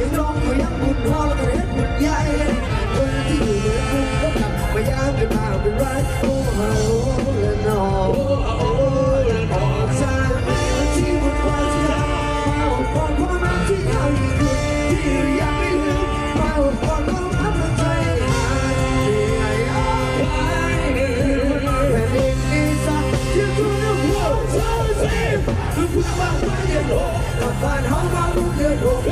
ยังข่าวยังร้องก็ยังบุญฮอแล้วก็เห็นบุญใหญ่คนที่อยู่ในกรุงก็กลับมายามเป็นมาเป็นไรโอ้โหและนอโอ้โหและนอใช่ที่บุญว่าที่เรามาอดทนเพราะมันที่เราอยู่ที่ยังไม่ คือพูดว่าไม่เดือดร้อนกลับบ้านห้องมาบุกเดือดร้อน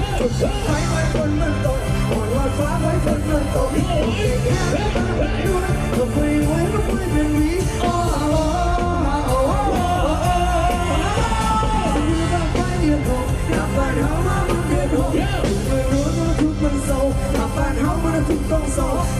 ไฟไว้คนมันตกอ่อนวอนฟ้าไว้คนมันตกโอเคแค่นั้นดูนะก็คุยไว้ก็คุยเป็นวีโอ้โหโอ้โหคือว่าไฟเดือดร้อนกลับบ้านห้องมาบุกเดือดร้อนไม่รู้ว่าทุกมันโศกกลับบ้านห้องมันทุกต้องโศกกลับ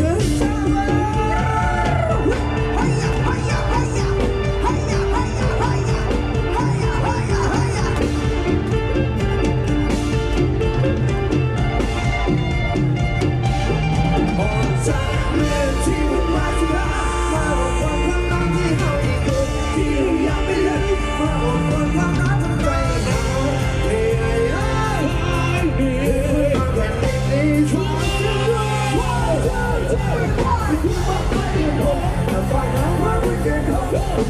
Cause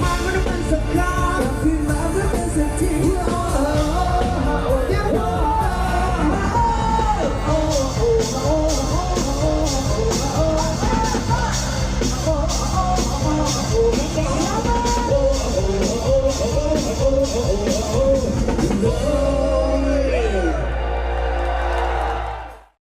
mine would have been so cold